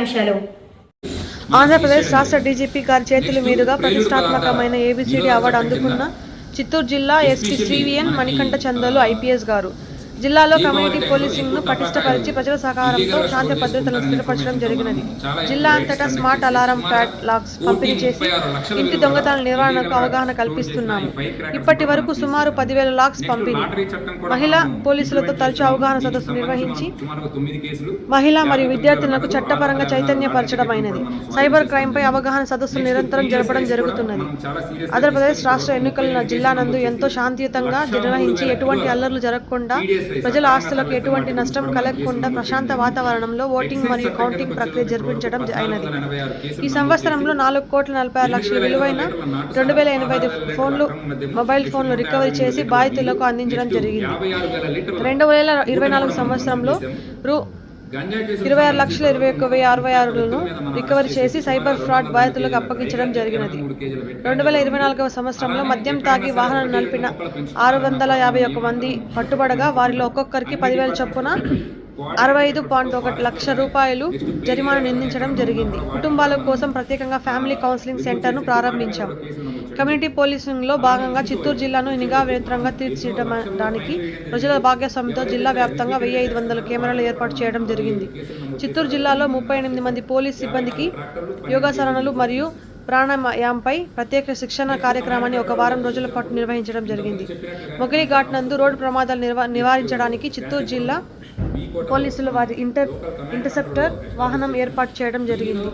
ముఖ్యాంశాలు ఆంధ్రప్రదేశ్ రాష్ట్ర డీజీపీ గారి చేతుల మీదుగా ప్రతిష్టాత్మకమైన ఏబిసిడి అవార్డు అందుకున్న చిత్తూరు జిల్లా ఎస్పీ శ్రీవిఎన్ మణికంఠ చందోలు ఐపీఎస్ గారు. జిల్లాలో కమ్యూనిటీ పోలీసింగ్ను పటిష్టపరిచి ప్రజల సహకారంతో శాంతి భద్రతలను స్థిరపరచడం జరిగినది. జిల్లా అంతటా స్మార్ట్ అలారం ప్యాడ్ లాక్స్ పంపిణీ చేసి ఇంటి దొంగతనాల నివారణకు అవగాహన కల్పిస్తున్నాము. ఇప్పటి వరకు సుమారు పదివేల లాక్స్ పంపిణీ మహిళా పోలీసులతో తరచూ అవగాహన సదస్సు నిర్వహించి మహిళా మరియు విద్యార్థులకు చట్టపరంగా చైతన్యపరచడమైనది. సైబర్ క్రైమ్ పై అవగాహన సదస్సులు నిరంతరం జరపడం జరుగుతున్నది. ఆంధ్రప్రదేశ్ రాష్ట్ర ఎన్నికల జిల్లా నందు ఎంతో శాంతియుతంగా నిర్వహించి ఎటువంటి అల్లర్లు జరగకుండా ప్రజల ఆస్తులకు ఎటువంటి నష్టం కలగకుండా ప్రశాంత వాతావరణంలో ఓటింగ్ మరియు కౌంటింగ్ ప్రక్రియ జరిపించడం అయినది. ఈ సంవత్సరంలో నాలుగు కోట్ల నలభై ఆరు లక్షల విలువైన రెండు వేల ఎనభై ఐదు ఫోన్లు మొబైల్ ఫోన్లు రికవరీ చేసి బాధితులకు అందించడం జరిగింది. రెండు వేల ఇరవై నాలుగు సంవత్సరంలో రూ ఇరవై ఆరు లక్షల ఇరవై ఒక్క వెయ్యి అరవై ఆరులను రికవరీ చేసి సైబర్ ఫ్రాడ్ బాధితులకు అప్పగించడం జరిగినది. రెండు వేల ఇరవై నాలుగవ సంవత్సరంలో మద్యం తాగి వాహనం నడిపిన ఆరు వందల యాభై ఒక్క మంది పట్టుబడగా వారిలో ఒక్కొక్కరికి పదివేల చొప్పున అరవై ఐదు పాయింట్ ఒకటి లక్ష రూపాయలు జరిమానా నిర్ణయించడం జరిగింది. కుటుంబాల కోసం ప్రత్యేకంగా ఫ్యామిలీ కౌన్సిలింగ్ సెంటర్ను ప్రారంభించాం. కమ్యూనిటీ పోలీసింగ్లో భాగంగా చిత్తూరు జిల్లాను నిఘా వేత్రంగా తీర్చిదిద్దడానికి ప్రజల భాగస్వామ్యంతో జిల్లా వ్యాప్తంగా వెయ్యి ఐదు వందల కెమెరాలు ఏర్పాటు చేయడం జరిగింది. చిత్తూరు జిల్లాలో ముప్పై ఎనిమిది మంది పోలీస్ సిబ్బందికి యోగాసరణలు మరియు ప్రాణాయామంపై ప్రత్యేక శిక్షణ కార్యక్రమాన్ని ఒక వారం రోజుల పాటు నిర్వహించడం జరిగింది. మొగిలి ఘాట్ నందు రోడ్డు ప్రమాదాలు నిర్వ నివారించడానికి చిత్తూరు జిల్లా పోలీసులు వారి ఇంటర్ ఇంటర్సెప్టర్ వాహనం ఏర్పాటు చేయడం జరిగింది.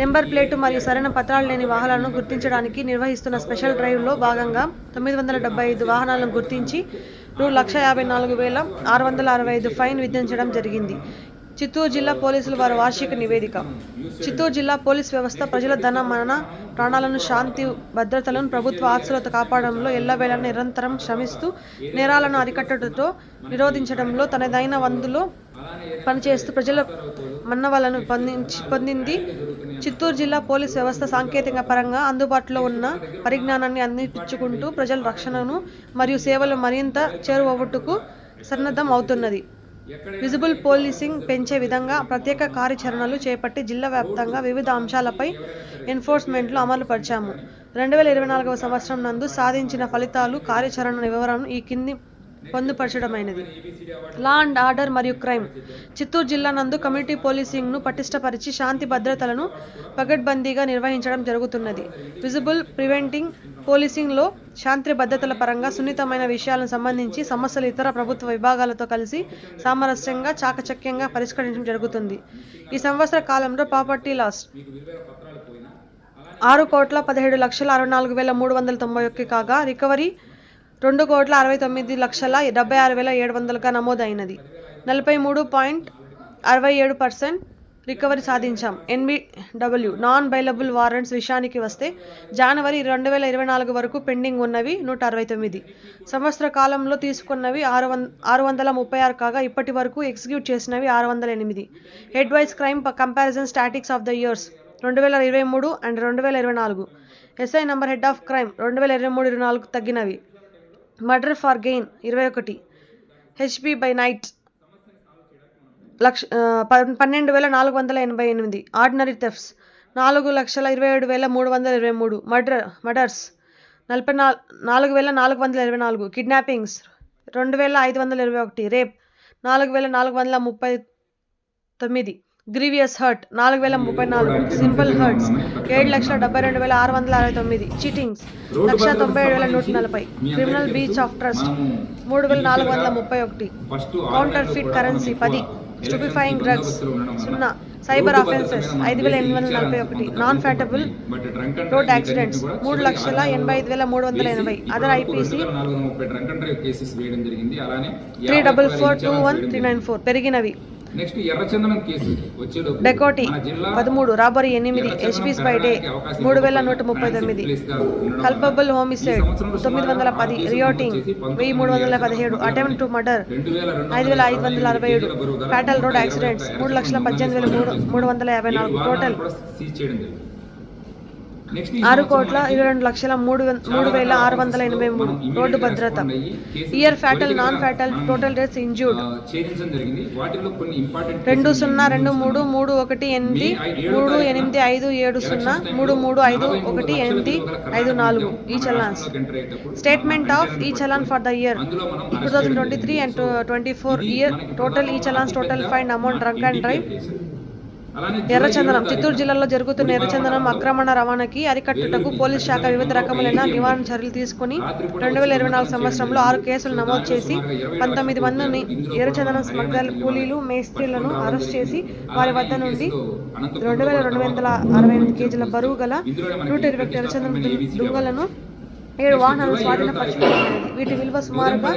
నెంబర్ ప్లేటు మరియు సరైన పత్రాలు లేని వాహనాలను గుర్తించడానికి నిర్వహిస్తున్న స్పెషల్ డ్రైవ్లో భాగంగా తొమ్మిది వందల డెబ్బై ఐదు వాహనాలను గుర్తించి రూ లక్ష యాభై నాలుగు వేల ఆరు వందల అరవై ఐదు ఫైన్ విధించడం జరిగింది. చిత్తూరు జిల్లా పోలీసులు వారి వార్షిక నివేదిక. చిత్తూరు జిల్లా పోలీస్ వ్యవస్థ ప్రజల ధన మన ప్రాణాలను శాంతి భద్రతలను ప్రభుత్వ ఆస్తులతో కాపాడంలో ఎల్లవేళ నిరంతరం శ్రమిస్తూ నేరాలను అరికట్టడంతో నిరోధించడంలో తనదైన వందులో పనిచేస్తూ ప్రజల మన్నవలను పొందించి పొందింది చిత్తూరు జిల్లా పోలీస్ వ్యవస్థ సాంకేతిక పరంగా అందుబాటులో ఉన్న పరిజ్ఞానాన్ని అందించుకుంటూ ప్రజల రక్షణను మరియు సేవలు మరింత చేరువవుటకు సన్నద్ధం అవుతున్నది. విజిబుల్ పోలీసింగ్ పెంచే విధంగా ప్రత్యేక కార్యాచరణలు చేపట్టి జిల్లా వ్యాప్తంగా వివిధ అంశాలపై ఎన్ఫోర్స్మెంట్లు అమలు పరిచాము రెండు వేల ఇరవై నాలుగవ సంవత్సరం నందు సాధించిన ఫలితాలు కార్యాచరణ వివరాలను ఈ కింది పొందుపరచడమైనది. లా అండ్ ఆర్డర్ మరియు క్రైమ్. చిత్తూరు జిల్లా నందు కమ్యూనిటీ పోలీసింగ్ను పటిష్టపరిచి శాంతి భద్రతలను పగడ్బందీగా నిర్వహించడం జరుగుతున్నది. విజిబుల్ ప్రివెంటింగ్ పోలీసింగ్లో శాంతి భద్రతల పరంగా సున్నితమైన విషయాలకు సంబంధించి సమస్యలు ఇతర ప్రభుత్వ విభాగాలతో కలిసి సామరస్యంగా చాకచక్యంగా పరిష్కరించడం జరుగుతుంది. ఈ సంవత్సర కాలంలో ప్రాపర్టీ లాస్ ఆరు కోట్ల పదిహేడు లక్షల అరవై నాలుగు వేల మూడు వందల తొంభై ఒకటి కాగా రికవరీ రెండు కోట్ల అరవై తొమ్మిది లక్షల డెబ్బై ఆరు వేల ఏడు వందలుగా నమోదైనది. నలభై మూడు పాయింట్ అరవై ఏడు పర్సెంట్ రికవరీ సాధించాం. ఎన్బిడబ్ల్యూ నాన్ బైలబుల్ వారెంట్స్ విషయానికి వస్తే జనవరి రెండు వేల ఇరవై నాలుగు వరకు పెండింగ్ ఉన్నవి నూట అరవై తొమ్మిది. సంవత్సర కాలంలో తీసుకున్నవి ఆరు వంద ఆరు వందల ముప్పై ఆరు కాగా ఇప్పటి వరకు ఎగ్జిక్యూట్ చేసినవి ఆరు వందల ఎనిమిది. Head wise crime comparison statics of the years రెండు వేల ఇరవై మూడు అండ్ రెండు వేల ఇరవై నాలుగు. SI number head of crime రెండు వేల ఇరవై మూడు ఇరవై నాలుగు తగ్గినవి. మర్డర్ ఫార్ గెయిన్ ఇరవై ఒకటి. హెచ్పి బై నైట్ లక్ష పన్నెండు వేల నాలుగు వందల ఎనభై ఎనిమిది. Ordinary thefts. నాలుగు లక్షల ఇరవై ఏడు వేల మూడు వందల ఇరవై మూడు. Murder murders. నలభై నాలుగు నాలుగు వేల నాలుగు వందల ఇరవై నాలుగు. కిడ్నాపింగ్స్. రెండు వేల ఐదు వందల ఇరవై ఒకటి. రేప్. నాలుగు వేల నాలుగు వందల ముప్పై తొమ్మిది. Grievous hurt. నాలుగు వేల ముప్పై నాలుగు. Simple hurts. ఏడు లక్షల డెబ్బై రెండు వేల ఆరు వందల అరవై తొమ్మిది. చీటింగ్స్. లక్ష తొంభై ఏడు వేల నూట నలభై. Criminal breach of trust. మూడు వేల నాలుగు వందల ముప్పై ఒకటి. కౌంటర్ ఫిట్ కరెన్సీ పది. స్టూపిఫైయింగ్ డ్రగ్స్ సున్నా. సైబర్ అఫెన్సెస్ ఐదు వేల ఎనిమిది వందల నలభై ఒకటి. నాన్ ఫ్యాటబుల్ రోడ్ యాక్సిడెంట్స్ మూడు లక్షల ఎనభై ఐదు వేల మూడు వందల ఎనభై. Other IPC three double four two one three nine four పెరిగినవి. Next ఎర్రచందనం కేసు డెకోటి పదమూడు రాబరీ ఎనిమిది హెచ్పీస్ బై డే మూడు వేల. నూట ముప్పై తొమ్మిది. కల్పబుల్ హోమిసైడ్ తొమ్మిది వందల పది రియోటింగ్ వెయ్యి మూడు వందల 19 పదిహేడు. అటెంప్ట్ టు మర్డర్ ఐదు వేల ఐదు వందల అరవై ఏడు. ఫ్యాటల్ రోడ్ యాక్సిడెంట్స్ మూడు లక్షల పద్దెనిమిది వేల మూడు మూడు వందల యాభై నాలుగు టోటల్ కూడా సీజ్ చేయడం జరిగింది నెక్స్ట్ ఈ ఆరు కోట్ల ఇరవై రెండు లక్షల మూడు మూడు వేల ఆరు వందల ఎనభై మూడు రోడ్డు భద్రత. Year fatal non fatal total days injured రెండు సున్నా రెండు మూడు మూడు ఒకటి ఎనిమిది మూడు ఎనిమిది ఐదు ఏడు సున్నా మూడు మూడు ఐదు ఒకటి ఎనిమిది ఐదు నాలుగు. ఈ challans statement of e challan for the year two thousand twenty three and twenty four year total e challans total fine amount drunk and drive ఎర్రచందనం చిత్తూరు జిల్లాలో జరుగుతున్న ఎర్రచందనం అక్రమణ రవాణాకి అరికట్టుటకు పోలీస్ శాఖ వివిధ రకములైన నివారణ చర్యలు తీసుకుని రెండు వేల ఇరవై నాలుగు సంవత్సరంలో ఆరు కేసులు నమోదు చేసి పంతొమ్మిది మందిని ఎర్రచందనం స్మగ్లర్ కూలీలు మేస్త్రీలను అరెస్ట్ చేసి వారి వద్ద నుండి రెండు వేల రెండు వందల అరవై ఎనిమిది కేజీల బరువు గల నూట ఇరవై ఎర్రచందనం దుంగలను ఏడు వాహనాలు స్వాధీనపరచుకోబడినది వీటి విలువ సుమారుగా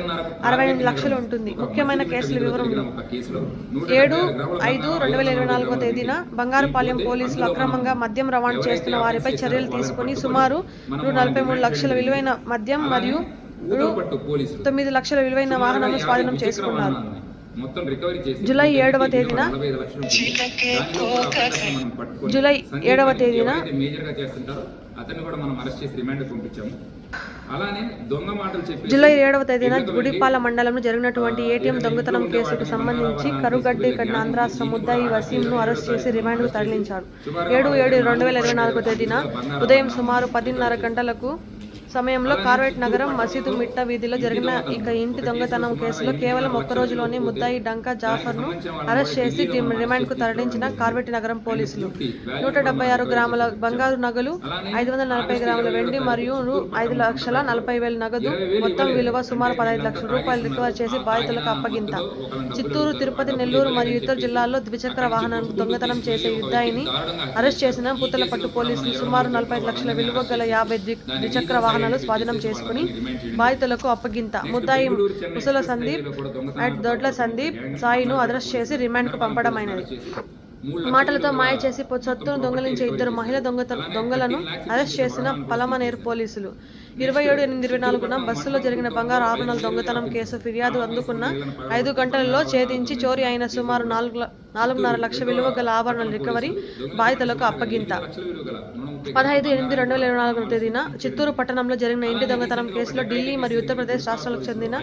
అరవై ఎనిమిది లక్షలు ఉంటుంది. ముఖ్యమైన కేసుల వివరములు ఒక కేసులో నూట ఏడు ఐదు రెండు వేల ఇరవై నాలుగో తేదీన బంగారుపాలెం పోలీసులు అక్రమంగా మద్యం రవాణా చేస్తున్న వారిపై చర్యలు తీసుకుని సుమారు నూట నలభై మూడు లక్షల విలువైన మద్యం మరియు తొమ్మిది లక్షల విలువైన వాహనాలను స్వాధీనం చేసుకున్నారు. మొత్తం రికవరీ చేసి జూలై ఏడవ తేదీన జూలై ఏడవ తేదీన అతన్ని కూడా మనం అరెస్ట్ చేసి రిమాండ్ పంపించాము. అలానే దొంగ మాటలు చెప్పి జూలై ఏడవ తేదీన గుడిపాల మండలంలో జరిగినటువంటి ఏటీఎం దొంగతనం కేసుకు సంబంధించి కరుగడ్డి ఆంధ్రాష్ట్ర ముద్దాయి వసీంను అరెస్ట్ చేసి రిమాండ్కు తరలించారు. ఏడు ఏడు రెండు వేల ఇరవై నాలుగో తేదీన ఉదయం సుమారు పదిన్నర గంటలకు సమయంలో కార్వేట్ నగరం మసీదు మిట్ట వీధిలో జరిగిన ఇక ఇంటి దొంగతనం కేసులో కేవలం ఒక్క రోజులోనే ముద్దాయి డంకా జాఫర్ను అరెస్ట్ చేసి రిమ్- రిమాండ్కు తరలించిన కార్వేట్ నగరం పోలీసులు. నూట డెబ్బై ఆరు గ్రాముల బంగారు నగలు ఐదు వందల నలభై గ్రాముల వెండి మరియు ఐదు లక్షల నలభై వేల నగదు మొత్తం విలువ సుమారు పదహైదు లక్షల రూపాయలు రికవర్ చేసి బాధితులకు అప్పగింత. చిత్తూరు తిరుపతి నెల్లూరు మరియు ఇతర జిల్లాల్లో ద్విచక్ర వాహనాలను దొంగతనం చేసే యుద్ధాయిని అరెస్ట్ చేసిన పుత్తలపట్టు పోలీసులు సుమారు నలభై ఐదు లక్షల విలువ గల యాభై ద్వి- ద్విచక్ర వాహనాలు స్వాధీనం చేసుకుని బాధితులకు అప్పగింత. ముద్దాయి ముసల సందీప్ అండ్ దొడ్ల సందీప్ సాయిను అరెస్ట్ చేసి రిమాండ్కు పంపడమైనది. మాటలతో మాయ చేసి సొత్తును దొంగలించే ఇద్దరు మహిళ దొంగత దొంగలను అరెస్ట్ చేసిన పలమనేరు పోలీసులు. ఇరవై ఏడు ఎనిమిది ఇరవై నాలుగున బస్సులో జరిగిన బంగారు ఆభరణాల దొంగతనం కేసు ఫిర్యాదు అందుకున్న ఐదు గంటలలో ఛేదించి చోరీ అయిన సుమారు నాలుగు నాలుగున్నర లక్ష విలువ గల ఆభరణాల రికవరీ బాధితులకు అప్పగింత. పదహైదు ఎనిమిది రెండు వేల ఇరవై నాలుగు తేదీన చిత్తూరు పట్టణంలో జరిగిన ఇంటి దొంగతనం కేసులో ఢిల్లీ మరియు ఉత్తరప్రదేశ్ రాష్ట్రాలకు చెందిన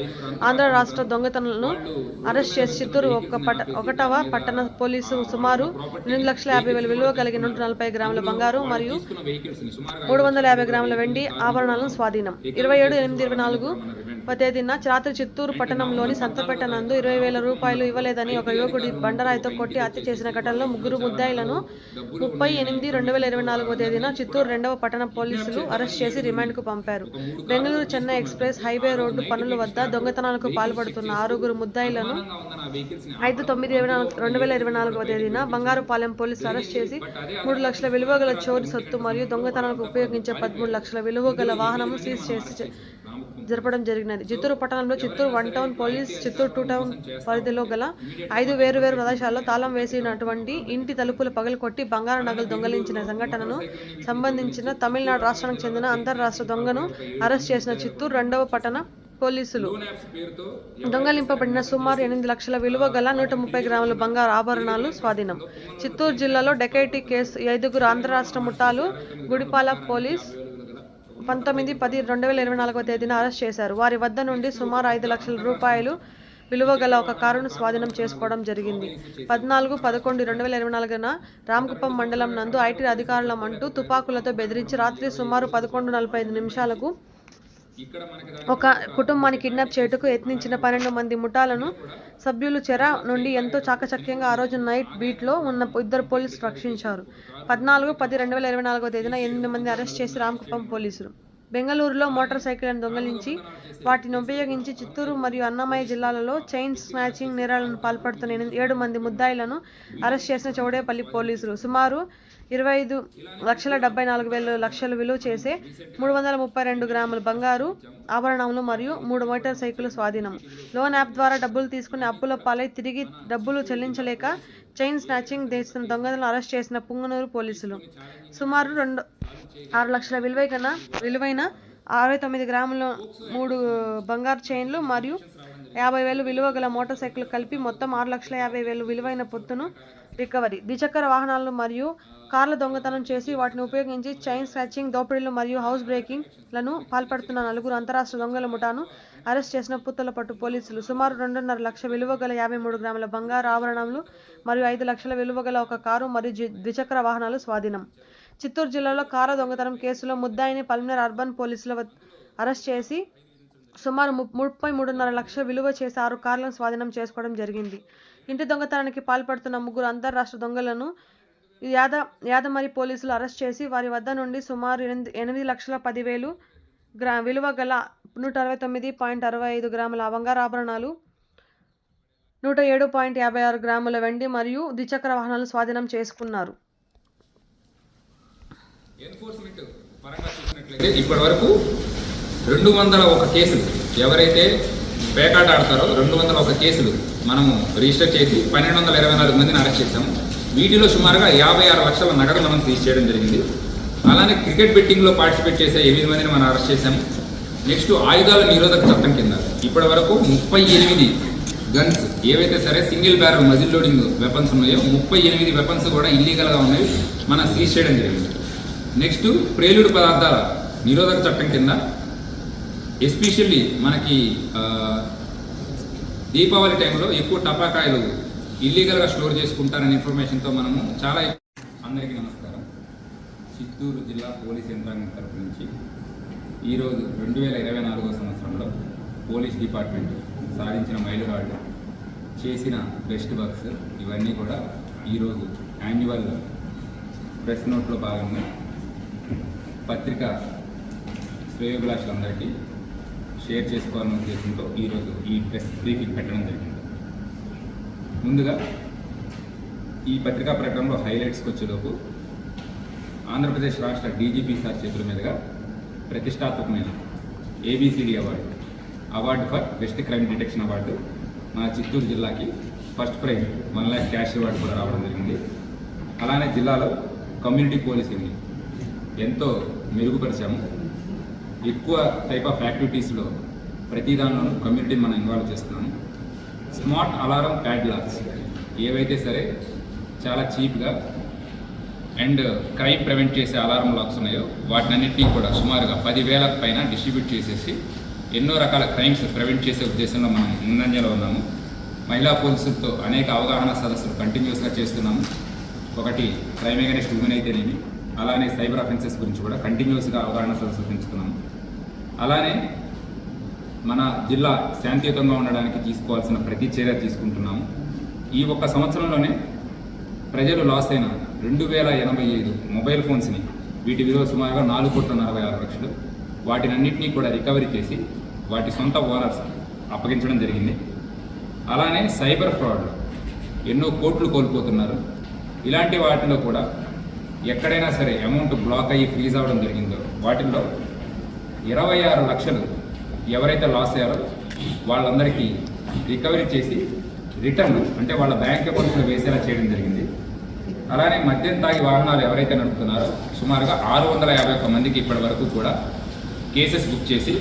ఆంధ్ర రాష్ట్ర దొంగతనాలను అరెస్ట్ చేసి చిత్తూరు ఒక పట ఒకటవ పట్టణ పోలీసు సుమారు ఎనిమిది లక్షల యాభై వేల విలువ కలిగిన నూట నలభై గ్రాముల బంగారు మరియు మూడు వందల యాభై గ్రాముల వెండి ఆభరణాలను స్వాధీనం. ఇరవై ఏడు ఎనిమిది ఇరవై నాలుగు తేదీన రాత్రి చిత్తూరు పట్టణంలోని సంతపేట నందు ఇరవై వేల రూపాయలు ఇవ్వలేదని ఒక యువకుడి బండరాయితో కొట్టి హత్య చేసిన ఘటనలో ముగ్గురు ముద్దాయిలను ముప్పై ఎనిమిది రెండు వేల ఇరవై నాలుగో తేదీన చిత్తూరు రెండవ పట్టణ పోలీసులు అరెస్ట్ చేసి రిమాండ్కు పంపారు. Bengaluru Chennai express highway road పనుల వద్ద దొంగతనాలకు పాల్పడుతున్న ఆరుగురు ముద్దాయిలను ఐదు తొమ్మిది ఇరవై రెండు వేల ఇరవై నాలుగవ తేదీన బంగారుపాలెం పోలీసులు అరెస్ట్ చేసి మూడు లక్షల విలువ గల చోరీ సొత్తు మరియు దొంగతనాలకు ఉపయోగించే పదమూడు లక్షల విలువ గల వాహనం సీజ్ చేసి జరపడం జరిగినది. చిత్తూరు పట్టణంలో Chittoor one town police Chittoor two town పరిధిలో గల ఐదు వేరు వేరు ప్రదేశాల్లో తాళం వేసినటువంటి ఇంటి తలుపులు పగలకొట్టి బంగారు నగలు దొంగలించిన సంఘటనను సంబంధించిన తమిళనాడు రాష్ట్రానికి చెందిన అంతర్రాష్ట్ర దొంగను అరెస్ట్ చేసిన చిత్తూరు రెండవ పట్టణ పోలీసులు. దొంగలింపబడిన సుమారు ఎనిమిది లక్షల విలువ గల నూట ముప్పై గ్రాముల బంగారు ఆభరణాలు స్వాధీనం. చిత్తూరు జిల్లాలో డెకైటీ కేసు ఐదుగురు ఆంధ్ర రాష్ట్ర ముఠాలు గుడిపాల పోలీస్ పంతొమ్మిది పది రెండు వేల ఇరవై నాలుగవ తేదీన అరెస్ట్ చేశారు. వారి వద్ద నుండి సుమారు ఐదు లక్షల రూపాయలు విలువ గల ఒక కారును స్వాధీనం చేసుకోవడం జరిగింది. పద్నాలుగు పదకొండు రెండు వేల ఇరవై నాలుగున రామకుప్పం మండలం నందు ఐటీ అధికారులమంటూ తుపాకులతో బెదిరించి రాత్రి సుమారు పదకొండు నలభై ఐదు నిమిషాలకు ఒక కుటుంబాన్ని కిడ్నాప్ చేయుటకు యత్నించిన పన్నెండు మంది ముఠాలను సభ్యులు చెర నుండి ఎంతో చాకచక్యంగా ఆ రోజు నైట్ బీట్లో ఉన్న ఇద్దరు పోలీసులు రక్షించారు. పద్నాలుగు పది రెండు వేల ఇరవై నాలుగో తేదీన ఎనిమిది మంది అరెస్ట్ చేసి రామకుప్పం పోలీసులు. బెంగళూరులో మోటార్ సైకిళ్ళను దొంగలించి వాటిని ఉపయోగించి చిత్తూరు మరియు అన్నమయ్య జిల్లాలలో చైన్ స్నాచింగ్ నేరాలను పాల్పడుతున్న ఏడు మంది ముద్దాయిలను అరెస్ట్ చేసిన చౌడేపల్లి పోలీసులు. సుమారు ఇరవై ఐదు లక్షల డెబ్బై నాలుగు వేల లక్షలు విలువ చేసే మూడు వందల ముప్పై రెండు గ్రాముల బంగారు ఆభరణములు మరియు మూడు మోటార్ సైకిల్ స్వాధీనం. లోన్ యాప్ ద్వారా డబ్బులు తీసుకుని అప్పుల పాలై తిరిగి డబ్బులు చెల్లించలేక చైన్ స్నాచింగ్ చేసిన దొంగలను అరెస్ట్ చేసిన పుంగనూరు పోలీసులు. సుమారు రెండు ఆరు లక్షల విలువై కన్నా విలువైన అరవై తొమ్మిది గ్రాముల మూడు బంగారు చైన్లు మరియు యాభై వేలు విలువ గల మోటార్ సైకిల్ కలిపి మొత్తం ఆరు లక్షల యాభై వేలు విలువైన పొత్తును రికవరీ. ద్విచక్ర వాహనాలను మరియు కార్ల దొంగతనం చేసి వాటిని ఉపయోగించి చైన్ స్నాచింగ్ దోపిడీలు మరియు హౌస్ బ్రేకింగ్లను పాల్పడుతున్న నలుగురు అంతరాష్ట్ర దొంగల ముఠాను అరెస్ట్ చేసిన పుత్తలపట్టు పోలీసులు. సుమారు రెండున్నర లక్ష విలువ గల యాభై మూడు గ్రాముల బంగారు ఆభరణాలు మరియు ఐదు లక్షల విలువ గల ఒక కారు మరియు ద్విచక్ర వాహనాలు స్వాధీనం. చిత్తూరు జిల్లాలో కార్ల దొంగతనం కేసులో ముద్దాయిని పల్మినర్ అర్బన్ పోలీసుల అరెస్ట్ చేసి సుమారు ము- ముప్పై మూడున్నర లక్షల విలువ చేసి ఆరు కార్లను స్వాధీనం చేసుకోవడం జరిగింది. ఇంటి దొంగతనానికి పాల్పడుతున్న ముగ్గురు అంతర్రాష్ట్ర దొంగలను యాద యాదమరి పోలీసులు అరెస్ట్ చేసి వారి వద్ద నుండి సుమారు ఎనిమిది ఎనిమిది లక్షల పదివేలు గ్రా విలువ గల నూట అరవై తొమ్మిది పాయింట్ అరవై ఐదు గ్రాముల బంగారాభరణాలు నూట ఏడు పాయింట్ యాభై ఆరు గ్రాముల వెండి మరియు ద్విచక్ర వాహనాలు స్వాధీనం చేసుకున్నారు. ఇప్పటి వరకు రెండు వందల ఒక కేసులు. ఎవరైతే పేకాట ఆడతారో రెండు వందల ఒక కేసులు మనము రిజిస్టర్ చేసి పన్నెండు వందల ఇరవై నాలుగు మందిని అరెస్ట్ చేశాము. వీటిలో సుమారుగా యాభై ఆరు లక్షల నగదు మనం సీజ్ చేయడం జరిగింది. అలానే క్రికెట్ బెట్టింగ్లో పార్టిసిపేట్ చేసే ఎనిమిది మందిని మనం అరెస్ట్ చేశాము. నెక్స్ట్ ఆయుధాల నిరోధక చట్టం కింద ఇప్పటి వరకు ముప్పై ఎనిమిది గన్స్ ఏవైతే సరే single barrel muzzle loading weapons ఉన్నాయో ముప్పై ఎనిమిది వెపన్స్ కూడా ఇల్లీగల్గా ఉన్నాయి మనం సీజ్ చేయడం జరిగింది. నెక్స్ట్ ప్రేలుడు పదార్థాల నిరోధక చట్టం కింద ఎస్పెషల్లీ మనకి దీపావళి టైంలో ఎక్కువ టపాకాయలు ఇల్లీగల్గా స్టోర్ చేసుకుంటారనే ఇన్ఫర్మేషన్తో మనము చాలా అందరికీ నమస్కారం. చిత్తూరు జిల్లా పోలీస్ యంత్రాంగం తరపు నుంచి ఈరోజు రెండు వేల ఇరవై నాలుగో సంవత్సరంలో పోలీస్ డిపార్ట్మెంట్ సాధించిన మైలురాళ్ళు చేసిన బెస్ట్ వర్క్స్ ఇవన్నీ కూడా ఈరోజు యాన్యువల్ ప్రెస్ నోట్లో భాగంగా పత్రిక శ్రేయోభిలాషులందరికీ షేర్ చేసుకోవాలనే ఉద్దేశంతో ఈరోజు ఈ ప్రెస్ బ్రీఫింగ్ పెట్టడం జరిగింది. ముందుగా ఈ పత్రికా ప్రకటనలో హైలైట్స్కి వచ్చేలోపు ఆంధ్రప్రదేశ్ రాష్ట్ర డీజీపీ సార్ చేతుల మీదుగా ప్రతిష్టాత్మకమైన ABCD award award for best crime detection award మా చిత్తూరు జిల్లాకి first prize one lakh cash award కూడా రావడం జరిగింది. అలానే జిల్లాలో కమ్యూనిటీ పోలీసింగ్ని ఎంతో మెరుగుపరిచాము. ఎక్కువ టైప్ ఆఫ్ యాక్టివిటీస్లో ప్రతి దానిలోనూ కమ్యూనిటీని మనం ఇన్వాల్వ్ చేస్తున్నాము. స్మార్ట్ అలారం ప్యాడ్ లాక్స్ ఏవైతే సరే చాలా చీప్గా అండ్ క్రైమ్ ప్రివెంట్ చేసే అలారం లాక్స్ ఉన్నాయో వాటినన్నింటినీ కూడా సుమారుగా పదివేల పైన డిస్ట్రిబ్యూట్ చేసేసి ఎన్నో రకాల క్రైమ్స్ ప్రివెంట్ చేసే ఉద్దేశంలో మనం ముందంజలో ఉన్నాము. మహిళా పోలీసులతో అనేక అవగాహన సదస్సులు కంటిన్యూస్గా చేస్తున్నాము. ఒకటి క్రైమ్ అగైనెస్ట్ ఉమెన్ అయితేనేమి అలానే సైబర్ అఫెన్సెస్ గురించి కూడా కంటిన్యూస్గా అవగాహన సదస్సులు పెంచుతున్నాము. అలానే మన జిల్లా శాంతియుతంగా ఉండడానికి తీసుకోవాల్సిన ప్రతి చర్య తీసుకుంటున్నాము. ఈ ఒక్క సంవత్సరంలోనే ప్రజలు లాస్ అయిన రెండు వేల ఎనభై ఐదు మొబైల్ ఫోన్స్ని వీటి విలువ సుమారుగా నాలుగు కోట్ల నలభై ఆరు లక్షలు. వాటినన్నింటినీ కూడా రికవరీ చేసి వాటి సొంత ఓనర్స్ అప్పగించడం జరిగింది. అలానే సైబర్ ఫ్రాడ్ ఎన్నో కోట్లు కోల్పోతున్నారు. ఇలాంటి వాటిలో కూడా ఎక్కడైనా సరే అమౌంట్ బ్లాక్ అయ్యి ఫ్రీజ్ అవ్వడం జరిగిందో వాటిల్లో ఇరవై ఆరు లక్షలు ఎవరైతే లాస్ అయ్యారో వాళ్ళందరికీ రికవరీ చేసి రిటర్న్ అంటే వాళ్ళ బ్యాంక్ అకౌంట్లో వేసేలా చేయడం జరిగింది. అలానే మద్యం తాగి వాహనాలు ఎవరైతే నడుపుతున్నారో సుమారుగా ఆరు వందల యాభై ఒక్క మందికి ఇప్పటి వరకు కూడా కేసెస్ బుక్ చేసి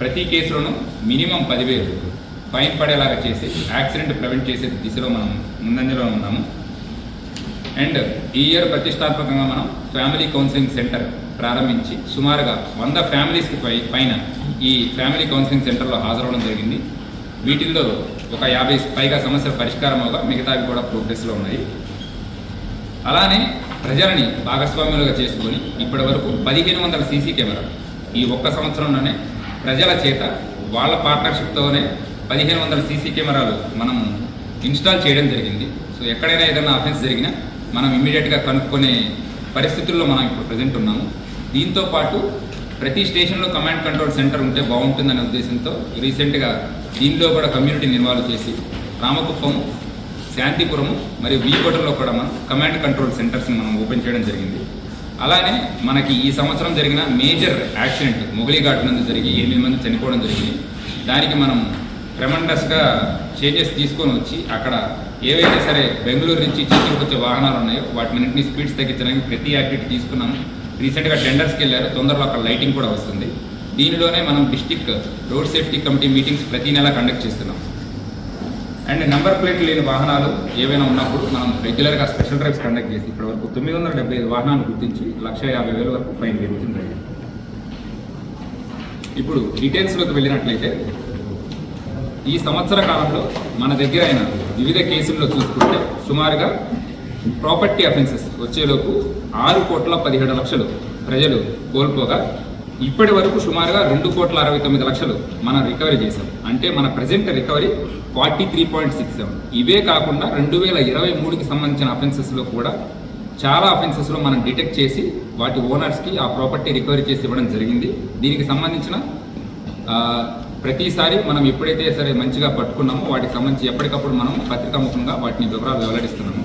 ప్రతి కేసులోనూ మినిమం పదివేలు ఫైన్ పడేలాగా చేసి యాక్సిడెంట్ ప్రివెంట్ చేసే దిశలో మనం ముందంజలో ఉన్నాము. అండ్ ఈ ఇయర్ ప్రతిష్టాత్మకంగా మనం ఫ్యామిలీ కౌన్సిలింగ్ సెంటర్ ప్రారంభించి సుమారుగా వంద ఫ్యామిలీస్కి పై పైన ఈ ఫ్యామిలీ కౌన్సిలింగ్ సెంటర్లో హాజరవడం జరిగింది. వీటిల్లో ఒక యాభై పైగా సమస్యల పరిష్కారం అవగా మిగతావి కూడా ప్రోగ్రెస్లో ఉన్నాయి. అలానే ప్రజలని భాగస్వామ్యులుగా చేసుకొని ఇప్పటి వరకు పదిహేను వందల సీసీ కెమెరా ఈ ఒక్క సంవత్సరంలోనే ప్రజల చేత వాళ్ళ పార్ట్నర్షిప్తోనే పదిహేను వందల సీసీ కెమెరాలు మనం ఇన్స్టాల్ చేయడం జరిగింది. సో ఎక్కడైనా ఏదైనా అఫెన్స్ జరిగినా మనం ఇమీడియట్గా కనుక్కునే పరిస్థితుల్లో మనం ఇప్పుడు ప్రజెంట్ ఉన్నాము. దీంతో పాటు ప్రతి స్టేషన్లో కమాండ్ కంట్రోల్ సెంటర్ ఉంటే బాగుంటుందనే ఉద్దేశంతో రీసెంట్గా దీనిలో కూడా కమ్యూనిటీని ఇన్వాల్వ్ చేసి రామకుప్పము శాంతిపురము మరియు వీకోటలో కూడా మనం కమాండ్ కంట్రోల్ సెంటర్స్ని మనం ఓపెన్ చేయడం జరిగింది. అలానే మనకి ఈ సంవత్సరం జరిగిన మేజర్ యాక్సిడెంట్ మొగలిఘాట్ నందు జరిగి ఎనిమిది మంది చనిపోవడం జరిగింది. దానికి మనం ట్రెమండస్గా చేంజెస్ తీసుకొని వచ్చి అక్కడ ఏవైతే సరే బెంగళూరు నుంచి చిత్తూరుకు వచ్చే వాహనాలు ఉన్నాయో వాటిని స్పీడ్స్ తగ్గించడానికి ప్రతి యాక్టివిటీ తీసుకున్నాము. రీసెంట్గా టెండర్స్కి వెళ్ళారు. తొందరలో అక్కడ లైటింగ్ కూడా వస్తుంది. దీనిలోనే మనం district road safety committee meetings ప్రతి నెల కండక్ట్ చేస్తున్నాం. అండ్ నెంబర్ ప్లేట్ లేని వాహనాలు ఏవైనా ఉన్నప్పుడు మనం రెగ్యులర్గా స్పెషల్ డ్రైవ్స్ కండక్ట్ చేసి ఇప్పటి వరకు తొమ్మిది వందల డెబ్బై ఐదు వాహనాలు గుర్తించి లక్ష యాభై వేల వరకు ఫైన్ విధించడం జరిగింది. ఇప్పుడు డీటెయిల్స్లోకి వెళ్ళినట్లయితే ఈ సంవత్సర కాలంలో మన దగ్గర అయిన వివిధ కేసుల్లో చూసుకుంటే సుమారుగా ప్రాపర్టీ అఫెన్సెస్ వచ్చేలోపు ఆరు కోట్ల పదిహేడు లక్షలు ప్రజలు కోల్పోగా ఇప్పటి వరకు సుమారుగా రెండు కోట్ల అరవై తొమ్మిది లక్షలు మనం రికవరీ చేసాం అంటే మన present recovery forty three point six seven. ఇవే కాకుండా రెండు వేల ఇరవై మూడుకి సంబంధించిన అఫెన్సెస్లో కూడా చాలా అఫెన్సెస్లో మనం డిటెక్ట్ చేసి వాటి ఓనర్స్కి ఆ ప్రాపర్టీ రికవరీ చేసి ఇవ్వడం జరిగింది. దీనికి సంబంధించిన ప్రతిసారి మనం ఎప్పుడైతే సరే మంచిగా పట్టుకున్నామో వాటికి సంబంధించి ఎప్పటికప్పుడు మనం పత్రికాముఖంగా వాటిని వివరాలు వెల్లడిస్తున్నాం.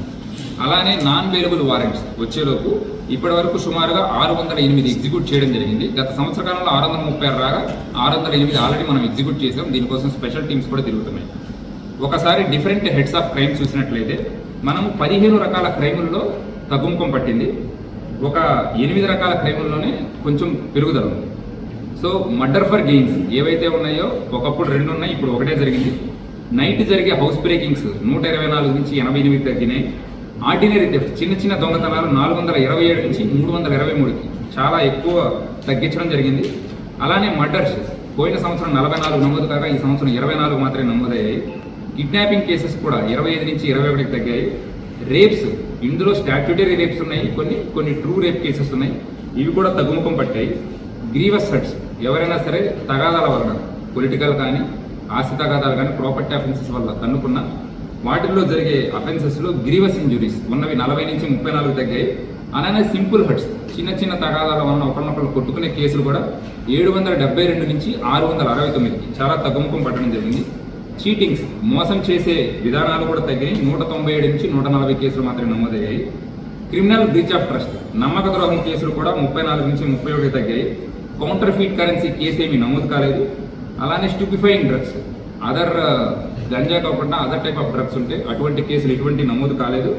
అలానే నాన్ వేలబుల్ వారెంట్స్ వచ్చేలోపు ఇప్పటి వరకు సుమారుగా ఆరు వందల ఎనిమిది ఎగ్జిక్యూట్ చేయడం జరిగింది. గత సంవత్సర కాలంలో ఆరు వందల ముప్పై ఆరు రాగా ఆరు వందల ఎనిమిది ఆల్రెడీ మనం ఎగ్జిక్యూట్ చేసాం దీనికోసం స్పెషల్ టీమ్స్ కూడా తిరుగుతున్నాయి. ఒకసారి డిఫరెంట్ హెడ్స్ ఆఫ్ క్రైమ్ చూసినట్లయితే మనము పదిహేను రకాల క్రైముల్లో తగ్గుముఖం పట్టింది. ఒక ఎనిమిది రకాల క్రైముల్లోనే కొంచెం పెరుగుదల ఉంది. సో మర్డర్ ఫర్ గెయిన్స్ ఏవైతే ఉన్నాయో ఒకప్పుడు రెండు ఉన్నాయి ఇప్పుడు ఒకటే జరిగింది. నైట్ జరిగే హౌస్ బ్రేకింగ్స్ నూట ఇరవై నాలుగు నుంచి ఎనభై ఎనిమిది తగ్గినాయి. ఆర్డినరీ డెఫ్ట్ చిన్న చిన్న దొంగతనాలు నాలుగు వందల ఇరవై ఏడు నుంచి మూడు వందల ఇరవై మూడుకి. చాలా ఎక్కువ తగ్గించడం జరిగింది. అలానే మర్డర్స్. పోయిన సంవత్సరం నలభై నాలుగు నమోదు కాగా ఈ సంవత్సరం ఇరవై నాలుగు మాత్రమే నమోదయ్యాయి. కిడ్నాపింగ్ కేసెస్ కూడా ఇరవై ఐదు నుంచి ఇరవై ఒకటికి తగ్గాయి. రేప్స్. ఇందులో స్టాట్యూటరీ రేప్స్ ఉన్నాయి. కొన్ని కొన్ని ట్రూ రేప్ కేసెస్ ఉన్నాయి. ఇవి కూడా తగ్గుముఖం పట్టాయి. గ్రీవస్ హర్ట్స్ ఎవరైనా సరే తగాదాల వలన పొలిటికల్ కానీ ఆస్తి తగాదాలు కానీ ప్రాపర్టీ అఫెన్సెస్ వల్ల తన్నుకున్న వాటిల్లో జరిగే అఫెన్సెస్లో గ్రీవస్ ఇంజురీస్ ఉన్నవి నలభై నుంచి ముప్పై నాలుగు తగ్గాయి. అలానే సింపుల్ హర్ట్స్ చిన్న చిన్న తగాదాల వలన ఒకరినొకరు కొట్టుకునే కేసులు కూడా ఏడు వందల డెబ్బై రెండు నుంచి ఆరు వందల అరవై తొమ్మిదికి చాలా తగ్గుముఖం పట్టడం జరిగింది. చీటింగ్స్ మోసం చేసే విధానాలు కూడా తగ్గినాయి నూట తొంభై ఏడు నుంచి నూట నలభై కేసులు మాత్రమే నమోదయ్యాయి. క్రిమినల్ బ్రీచ్ ఆఫ్ ట్రస్ట్ నమ్మక ద్రోహం కేసులు కూడా ముప్పై నాలుగు నుంచి ముప్పై ఒకటి తగ్గాయి. కౌంటర్ ఫీట్ కరెన్సీ కేసు ఏమీ నమోదు కాలేదు. అలానే స్టూపిఫైయింగ్ డ్రగ్స్ అదర్ గంజా కాకుండా అదర్ టైప్ ఆఫ్ డ్రగ్స్ ఉంటే అటువంటి కేసులు ఎటువంటి నమోదు కాలేదు.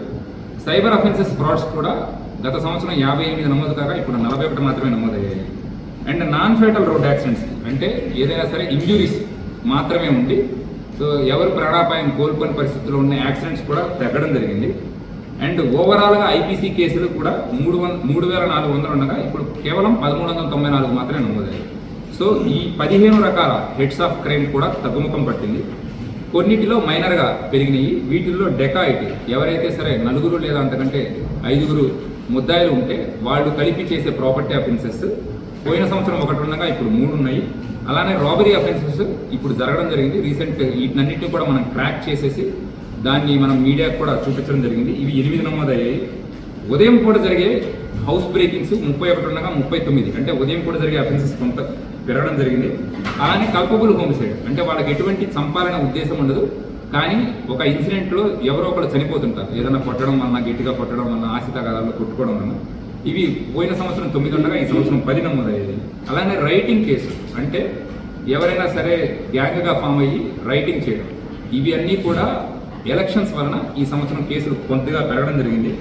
సైబర్ అఫెన్సెస్ ఫ్రాడ్స్ కూడా గత సంవత్సరం యాభై ఎనిమిది నమోదు కాగా ఇప్పుడు నలభై ఒకటి మాత్రమే నమోదయ్యాయి. And non fatal road accidents అంటే ఏదైనా సరే ఇంజురీస్ మాత్రమే ఉండి సో ఎవరు ప్రాణాపాయం కోల్పోని పరిస్థితుల్లో ఉన్న యాక్సిడెంట్స్ కూడా తగ్గడం జరిగింది. అండ్ ఓవరాల్గా ఐపీసీ కేసులు కూడా మూడు వంద మూడు వేల నాలుగు వందలు ఉండగా ఇప్పుడు కేవలం పదమూడు వందల తొంభై నాలుగు మాత్రమే నమోదయ్యాయి. సో ఈ పదిహేను రకాల హెడ్స్ ఆఫ్ క్రైమ్ కూడా తగ్గుముఖం పట్టింది. కొన్నిటిలో మైనర్గా పెరిగినాయి. వీటిల్లో డెకాయిట్ ఎవరైతే సరే నలుగురు లేదా అంతకంటే ఐదుగురు ముద్దాయిలు ఉంటే వాళ్ళు కలిపి చేసే ప్రాపర్టీ అఫెన్సెస్ పోయిన సంవత్సరం ఒకటి ఉండగా ఇప్పుడు మూడు ఉన్నాయి. అలానే రాబరీ అఫెన్సెస్ ఇప్పుడు జరగడం జరిగింది. రీసెంట్ వీటినన్నింటినీ కూడా మనం ట్రాక్ చేసేసి దాన్ని మనం మీడియాకు కూడా చూపించడం జరిగింది. ఇవి ఎనిమిది నమోదయ్యాయి. ఉదయం కూడా జరిగే హౌస్ బ్రేకింగ్స్ ముప్పై ఒకటి ఉండగా ముప్పై తొమ్మిది. అంటే ఉదయం కూడా జరిగే అఫెన్సెస్ కొంత పెరగడం జరిగింది. అలానే కల్పబుల్ హోమిసైడ్ అంటే వాళ్ళకి ఎటువంటి చంపాలనే ఉద్దేశం ఉండదు. కానీ ఒక ఇన్సిడెంట్లో ఎవరో ఒకరు చనిపోతుంటారు. ఏదైనా కొట్టడం వలన గట్టిగా కొట్టడం వలన ఆశ కొట్టుకోవడం వలన. ఇవి పోయిన సంవత్సరం తొమ్మిది ఉండగా ఈ సంవత్సరం పది నమోదయ్యేది అలానే రైటింగ్ కేసు అంటే ఎవరైనా సరే గ్యాంగ్గా ఫామ్ అయ్యి రైటింగ్ చేయడం. ఇవి అన్నీ కూడా ఎలక్షన్స్ వలన ఈ సంవత్సరం కేసులు కొంతగా పెరగడం జరిగింది.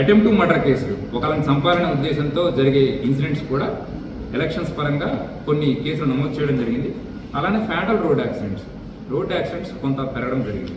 అటెంప్ట్ మర్డర్ కేసులు. ఒకళ్ళని చంపాలనే ఉద్దేశంతో జరిగే ఇన్సిడెంట్స్ కూడా ఎలక్షన్స్ పరంగా కొన్ని కేసులు నమోదు చేయడం జరిగింది. అలానే fatal road accidents road accidents కొంత పెరగడం జరిగింది.